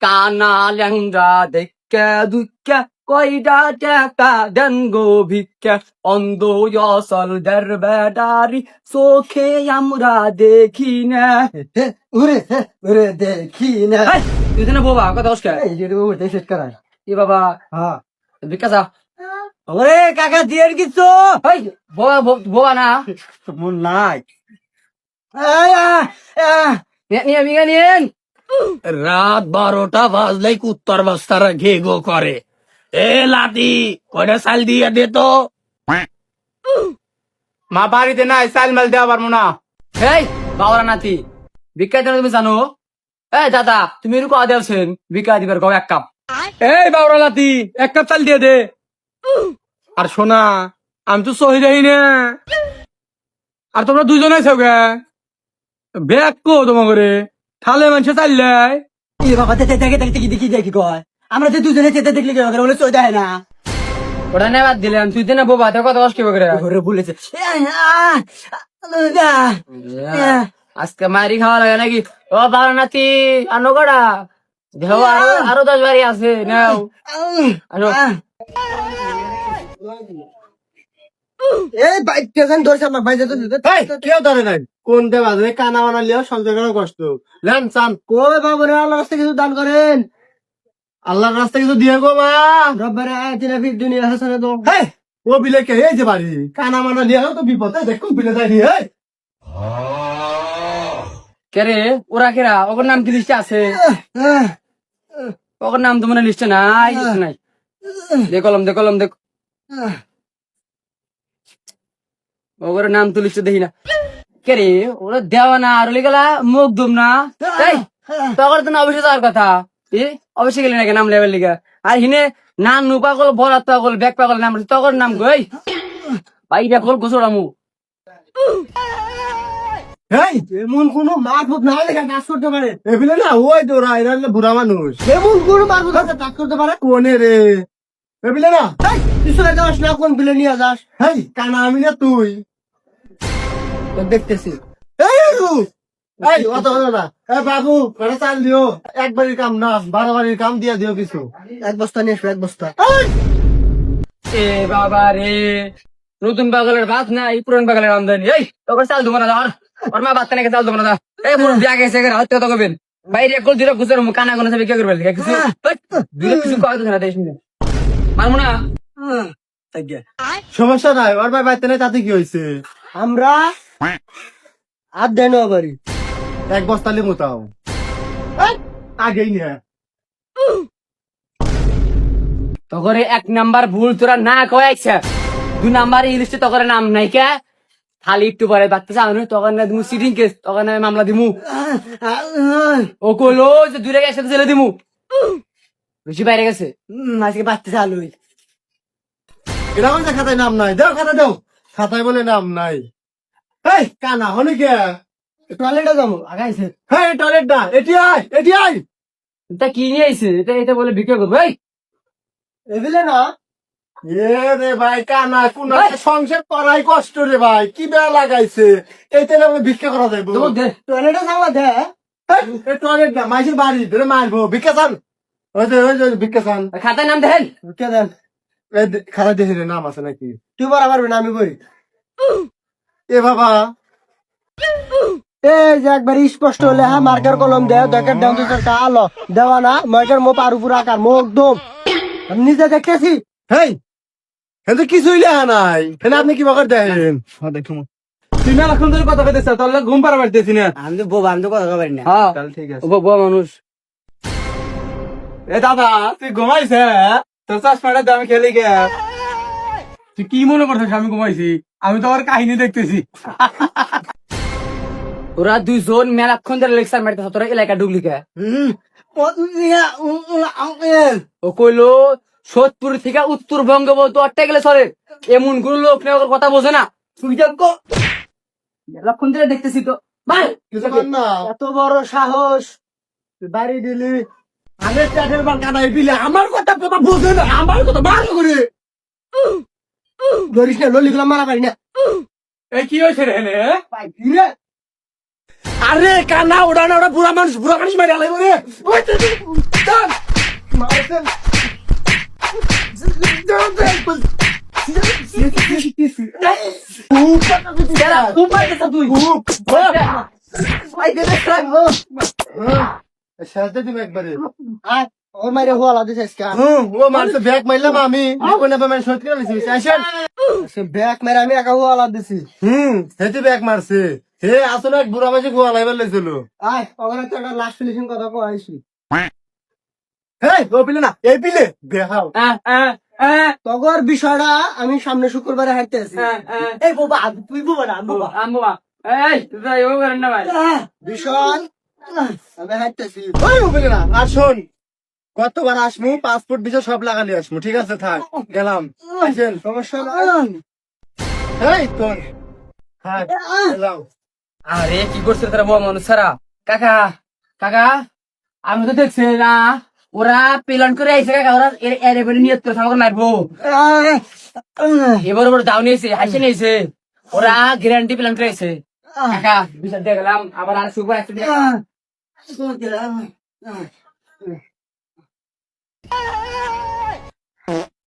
কানা ল্যাংরা দেখা দুঃখা কয়টা টাকা দেন গো ভিক্ষা অন্ধ অসল দরবেদারি চোখে আমরা দেখি না উরে উরে দেখি না তুই না বাবা কথা বসকে এই যে ও দেশের করায় এ বাবা হ্যাঁ ভিক্ষা চা ওরে কাকা দিয়ের কিছু বাবা বাবা না মন নাই। নিয়ে নিয়ে নিয়ে রাত বারোটা বাজলেই কুত্তর বস্তারা ঘে গো করে। এ লাতি কয়টা চাল দিয়ে দে তো? মা বাড়িতে নাই চাল মাল দেওয়া পারব না। এই বাবা নাতি ভিক্ষা তুমি জানো? এই দাদা তুমি এরকম আদে আছেন ভিক্ষা দিবার গাও এক কাপ। এই বাবরা লাতি এক কাপ চাল দিয়ে দে। আর শোনা আমি তো সহি যাই না। আর তোমরা দুজনে আছো গে? ব্যাগ কো তোমার থালে মানুষে চাললে এ বাবা দেখে দেখে দেখে দেখি দেখি কয় আমরা তো দুজনে চেতে দেখলি কি বলে চোখ দেয় না ওটা বাদ দিলাম তুই তো না বাবা তো কথা বস কি করে বলেছে আজকে মারি খাওয়া লাগে নাকি ও নাতি আনো কটা দেহ আরও আরও দশ বাড়ি আছে নাও আনো। এই বাইকটা যেন ধরছে আমার ভাই যেতে কেউ ধরে নাই কোন দেবা কানা বানা লিও সঞ্চয় করার কষ্ট। লেন চান। কই বাবা রে আল্লাহ রাস্তায় কিছু দান করেন? আল্লাহর রাস্তা কিছু দিয়ে গো মা। রব্বারে আয়াতিনা ফিদ দুনিয়া হাসানা তো হেই, ও বিলে কে? এই যে বাড়ি। কানা মানা লিয়ে তো বিপদ দেখুন বিলে কে রে? ওরা কেরা ওর নাম কি লিস্টে আছে? ওর নাম তো মনে লিস্টে নাই নাই। দেখলাম দেখলাম দেখ আহ, ওর নাম তো লিস্টে দেখি না। কে রে ওরা দেওয়া না আর গেলা মুখ দুম না। এই তখন তো অবশ্যই যাওয়ার কথা। এ অবশ্যই গেলি নাকি নাম লেভেল লিগা? আর হিনে না নু পাগল বরাত পাগল ব্যাগ পাগল নাম তখন নাম গই ভাই পাগল গোসড়ামু এই এমন কোনো মারফত না লেখা কাজ করতে পারে। এবিলে না ওই তো ওরা এরা হলো বুড়া মানুষ। এমন কোনো মারফত আছে কাজ করতে পারে? কোনে রে? এবিলে না। যাস না কোন বিলে নিয়ে যাস? হেই কানা আমি না তুই। দেখতেছি। বাবু! চাল দিও। এক বাড়ির কাম না বারো বাড়ির কাম দিয়ে দিও কিছু। এক বস্তা নিয়ে এক বস্তা। এ বাবা রে নতুন পাগলের ভাত নাই পুরান পাগলের আমদানি। এই তোকে চাল দেবো না ধর। ওর মা বাচ্চা নাকি চাল দেবো না ধর। এই মোর বিয়া গেছে এখানে বাইরে কল দিলে গুছের কানা কোনা সব কে করবে? কিছু? কয় তো না দেশ মিলে। না। সমস্যা নাই ওর ভাই নাই তাতে কি হয়েছে? আমরা আর দেন বাড়ি এক বস্তা লিমু তাও। আগেই নিয়ে তগরে এক নাম্বার ভুল তোরা না কয়েছে দুই নাম্বার লিস্টে তগরে নাম নাই কে? খালি একটু পরে বাচ্চা চাও তখন না দিমু সিটিং কেস তখন আমি মামলা দিমু। ও কইলো যে রেখে একসাথে ছেলে দিমু। বেশি বাইরে গেছে। আজকে বাচ্চা চালু এটা কোন খাতায় নাম নাই। দাও খাতা দাও। খাতায় বলে নাম নাই। এই কানা হনি কে? টয়লেটে যাব আগাইছে হেই টয়লেট না এটি আয় এটি আয়। এটা কি নিয়ে আইছে? এটা এটা বলে বিক্রি করব এই এবিলে না? এ রে ভাই কানা কোন সংসার করাই কষ্ট রে ভাই কি বেয়া লাগাইছে? এই তেলে আমি ভিক্ষা করা যাইব। টয়লেটে যাওয়া দে এই টয়লেট না মাইসের বাড়ি ধরে মারবো ভিক্ষা চান? ওই যে ওই যে ভিক্ষা চান। খাতায় নাম দেখেন কে দেন। খাতা দেখে নাম আছে নাকি? তুই বড় পারবি আমি বই এ বাবা। এই যে একবার স্পষ্ট হলে হ্যাঁ মার্কার কলম দে দেখের দাম তো তোর কালো দেওয়া না মার্কার মো পার উপর আকার মো একদম আমি নিজে দেখতেছি। হেই কিন্তু কিছুই লেখা নাই। এখানে আপনি কি বকর দেখেন? তুই মেলাক্ষণ ধরে কথা কইতেছ তোর লাগে ঘুম পাড়া পারতেছি না। আমি তো বোবা আমি তো কথা না। হ্যাঁ। তাহলে ঠিক আছে। ও মানুষ। এ দাদা তুই ঘুমাইছে তোর চশমাটা দাম খেলে গে। তুই কি মনে করছিস আমি ঘুমাইছি? আমি তো আমার কাহিনী দেখতেছি। ওরা দুইজন মেলাক্ষণ ধরে লেকচার মারতে তোরা এলাকা ঢুকলি কে? হুম ও কইলো সোদপুর থেকে উত্তরবঙ্গ বলতো অট্টা গেলে চলে। এমন কোন লোক নেই ওর কথা বোঝে না। তুই যাব মেলাক্ষণ ধরে দেখতেছি তো। ভাই না এত বড় সাহস। বাড়ি দিলি। আমি আমার কথা কথা বোঝে না আমার কথা ভালো করে। ধরিস না ললি গুলো মারা পারি না। এই কি হয়েছে রে রে? আরে কানা ওটা না ওটা বুড়া মানুষ বুড়া মানুষ মারি আলাই রে। তুমি একবারে। ওর মাইরে হওয়া দিছে আজকে। ও মারছে ব্যাগ মারলাম আমি। কোনে পেমেন্ট শোধ করে নিছি আসেন সে ব্যাগ মেরে আমি একা হওয়া দিছি হুম হেতে ব্যাগ মারছে। হে আসলে এক বুড়া মাসে গোয়া লাইবার লাইছিল। আয় ওখানে তো একটা লাস্ট ফিনিশিং কথা কো আইছি হেই ও পিলে না এই পিলে দেখাও। তগর বিষয়টা আমি সামনে শুক্রবারে হাঁটতে আছি। এই বাবা তুই বাবা না বাবা। আম্মা এই তুই তো এও করেন না ভাই। বিষয় আমি হাঁটতেছি। ওই পিলে না আর শোন কতবার আসমু পাসপোর্ট ভিসা সব লাগালি আসমু ঠিক আছে থাক গেলাম। আসেন সমস্যা এই তোর। আরে কি করছে তারা বউ মানুষ সারা কাকা কাকা আমি তো দেখছি না ওরা প্ল্যান করে আইসে কাকা ওরা এর- এর এবারে নিয়ত করে আমাকে মারবো। এবার ওরা দাও নিয়েছে হাসি নিয়েছে। ওরা গ্যারান্টি প্ল্যান করে আইছে। কাকা বিচার দিয়ে গেলাম আবার আর সুপার অ্যাক্সিডেন্ট Ah!